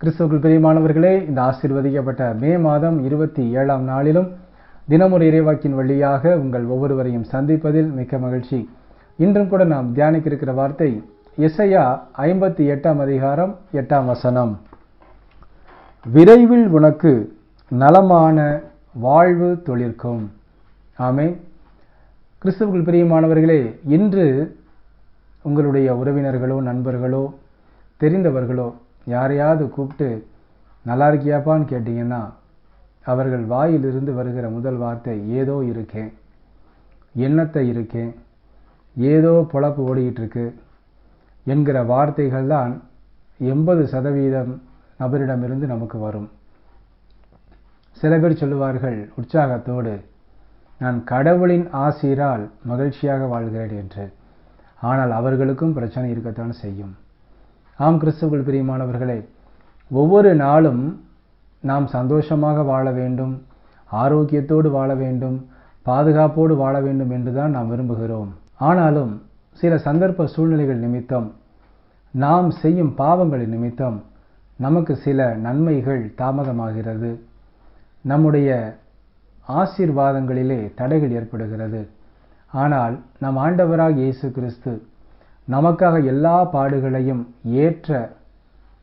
கிறிஸ்துவுக்குள் பிரியமானவர்களே இந்த ஆசீர்வதிக்கப்பட்ட மே மாதம் இருபத்தி ஏழாம் நாளிலும் தினமொரு இறைவாக்கின் வழியாக உங்கள் ஒவ்வொருவரையும் சந்திப்பதில் மிக்க மகிழ்ச்சி. இன்றும் கூட நாம் தியானிக்க இருக்கிற வார்த்தை இசையா ஐம்பத்தி எட்டாம் அதிகாரம் எட்டாம் வசனம். விரைவில் உனக்கு நலமான வாழ்வு தொழிற்கும். ஆமே கிறிஸ்துவுக்குள் பிரியமானவர்களே இன்று உங்களுடைய உறவினர்களோ நண்பர்களோ தெரிந்தவர்களோ யாரையாவது கூப்பிட்டு நல்லா இருக்கியாப்பான்னு கேட்டிங்கன்னா அவர்கள் வாயிலிருந்து வருகிற முதல் வார்த்தை ஏதோ இருக்கேன் எண்ணத்தை இருக்கேன் ஏதோ பொழப்பு ஓடிக்கிட்டுருக்கு. என்கிற வார்த்தைகள் தான் எண்பது சதவீதம் நபரிடமிருந்து நமக்கு வரும். சில பேர் சொல்லுவார்கள் உற்சாகத்தோடு நான் கடவுளின் ஆசீரால் மகிழ்ச்சியாக வாழ்கிறேன் என்று. ஆனால் அவர்களுக்கும் பிரச்சனை இருக்கத்தான் செய்யும். ஆம் கிறிஸ்துவள் பிரியமானவர்களே ஒவ்வொரு நாளும் நாம் சந்தோஷமாக வாழ வேண்டும் ஆரோக்கியத்தோடு வாழ வேண்டும் பாதுகாப்போடு வாழ வேண்டும் என்றுதான் நாம் விரும்புகிறோம். ஆனாலும் சில சந்தர்ப்ப சூழ்நிலைகள் நிமித்தம் நாம் செய்யும் பாவங்களின் நிமித்தம் நமக்கு சில நன்மைகள் தாமதமாகிறது. நம்முடைய ஆசீர்வாதங்களிலே தடைகள் ஏற்படுகிறது. ஆனால் நம் ஆண்டவராக இயேசு கிறிஸ்து நமக்காக எல்லா பாடுகளையும் ஏற்ற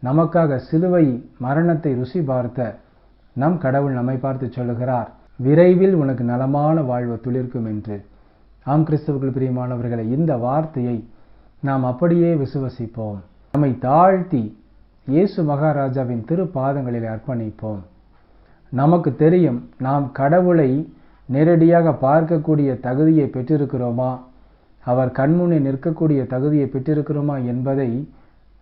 நமக்காக சிலுவை மரணத்தை ருசி பார்த்த நம் கடவுள் நம்மை பார்த்து சொல்லுகிறார் விரைவில் உனக்கு நலமான வாழ்வு துளிர்க்கும் என்று. ஆம் கிறிஸ்தவர்கள் பிரியமானவர்களை இந்த வார்த்தையை நாம் அப்படியே விசுவசிப்போம். நம்மை தாழ்த்தி இயேசு மகாராஜாவின் திருப்பாதங்களில் அர்ப்பணிப்போம். நமக்கு தெரியும் நாம் கடவுளை நேரடியாக பார்க்கக்கூடிய தகுதியை பெற்றிருக்கிறோமா? அவர் கண்முன்னே நிற்கக்கூடிய தகுதியை பெற்றிருக்கிறோமா என்பதை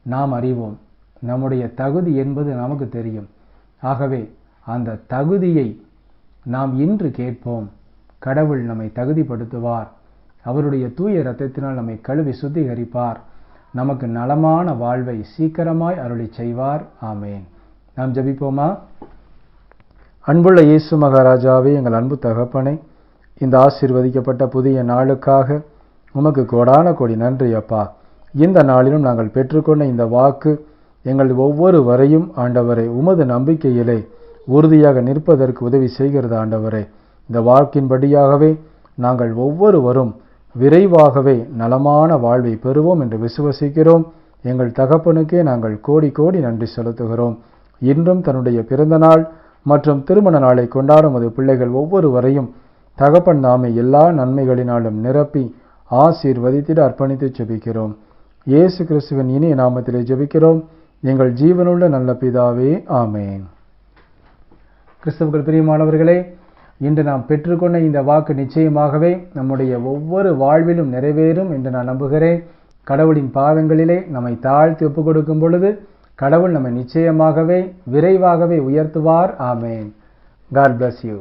நாம் அறிவோம். நம்முடைய தகுதி என்பது நமக்கு தெரியும். ஆகவே அந்த தகுதியை நாம் இன்று கேட்போம். கடவுள் நம்மை தகுதிப்படுத்துவார். அவருடைய தூய இரத்தத்தினால் நம்மை கழுவி சுத்திகரிப்பார். நமக்கு நலமான வாழ்வை சீக்கிரமாய் அருளி செய்வார். ஆமேன். நாம் ஜபிப்போமா? அன்புள்ள இயேசு மகாராஜாவே எங்கள் அன்பு தகப்பனை இந்த ஆசீர்வதிக்கப்பட்ட புதிய நாளுக்காக உமக்கு கோடான கோடி நன்றி அப்பா. இந்த நாளிலும் நாங்கள் பெற்றுக்கொண்ட இந்த வாக்கு எங்கள் ஒவ்வொரு வரையும் ஆண்டவரை உமது நம்பிக்கையிலே உறுதியாக நிற்பதற்கு உதவி செய்கிறது ஆண்டவரே. இந்த வாக்கின்படியாகவே நாங்கள் ஒவ்வொருவரும் விரைவாகவே நலமான வாழ்வை பெறுவோம் என்று விசுவசிக்கிறோம். எங்கள் தகப்பனுக்கே நாங்கள் கோடி கோடி நன்றி செலுத்துகிறோம். இன்றும் தன்னுடைய பிறந்த நாள் மற்றும் திருமண நாளை கொண்டாடும் அது பிள்ளைகள் ஒவ்வொருவரையும் தகப்பன் நாமை எல்லா நன்மைகளினாலும் நிரப்பி ஆசீர்வதித்திட அர்ப்பணித்து ஜெபிக்கிறோம். இயேசு கிறிஸ்துவின் இனிய நாமத்திலே ஜெபிக்கிறோம். எங்கள் ஜீவனுள்ள நல்ல பிதாவே ஆமேன். கிறிஸ்தவர்கள் பிரியமானவர்களே இன்று நாம் பெற்றுக்கொண்ட இந்த வாக்கு நிச்சயமாகவே நம்முடைய ஒவ்வொரு வாழ்விலும் நிறைவேறும் என்று நான் நம்புகிறேன். கடவுளின் பாதங்களிலே நம்மை தாழ்த்தி ஒப்புக் கொடுக்கும் பொழுது கடவுள் நம்மை நிச்சயமாகவே விரைவாகவே உயர்த்துவார். ஆமேன். God bless you